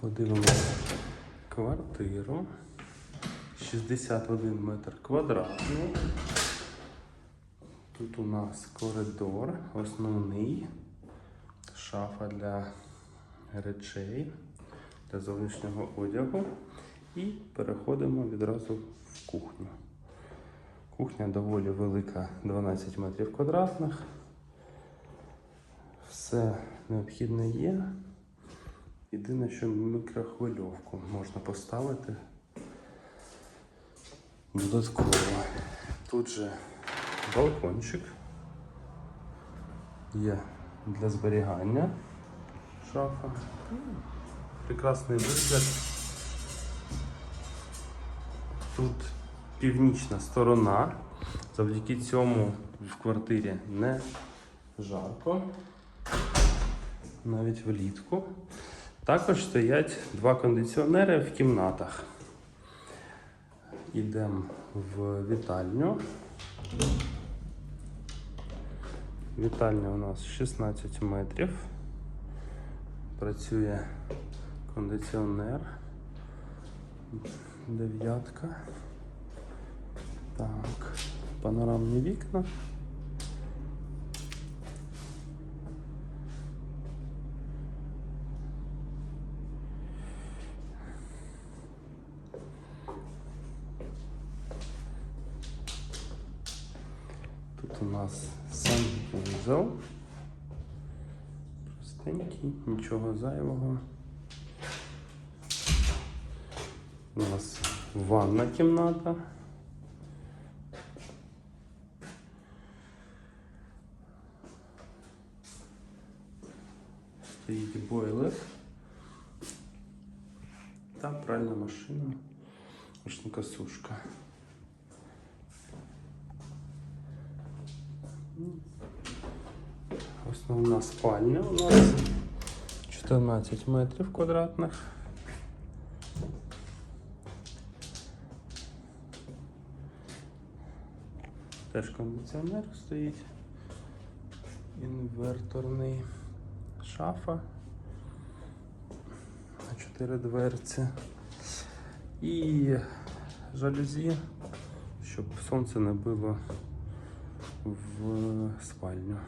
Подивимось квартиру. 61 метр квадратний. Тут у нас коридор, основний, шафа для речей, для зовнішнього одягу. І переходимо відразу в кухню. Кухня доволі велика, 12 метрів квадратних. Все необхідне є. Єдине, що мікрохвильовку можна поставити додатково. Тут же балкончик є для зберігання шафа. Прекрасний вигляд. Тут північна сторона. Завдяки цьому в квартирі не жарко, навіть влітку. Також стоять два кондиціонери в кімнатах. Йдемо в вітальню. Вітальня у нас 16 метрів. Працює кондиціонер. Дев'ятка. Так, панорамні вікна. Тут у нас санвузол. Простенький, нічого зайвого. У нас ванна кімната. Стоїть бойлер. Та пральна машина. Машинка сушка. Основна спальня у нас 14 метрів квадратних. Теж кондиціонер стоїть. Інверторний шафа на 4 дверці. І жалюзі, щоб сонце не било в спальню.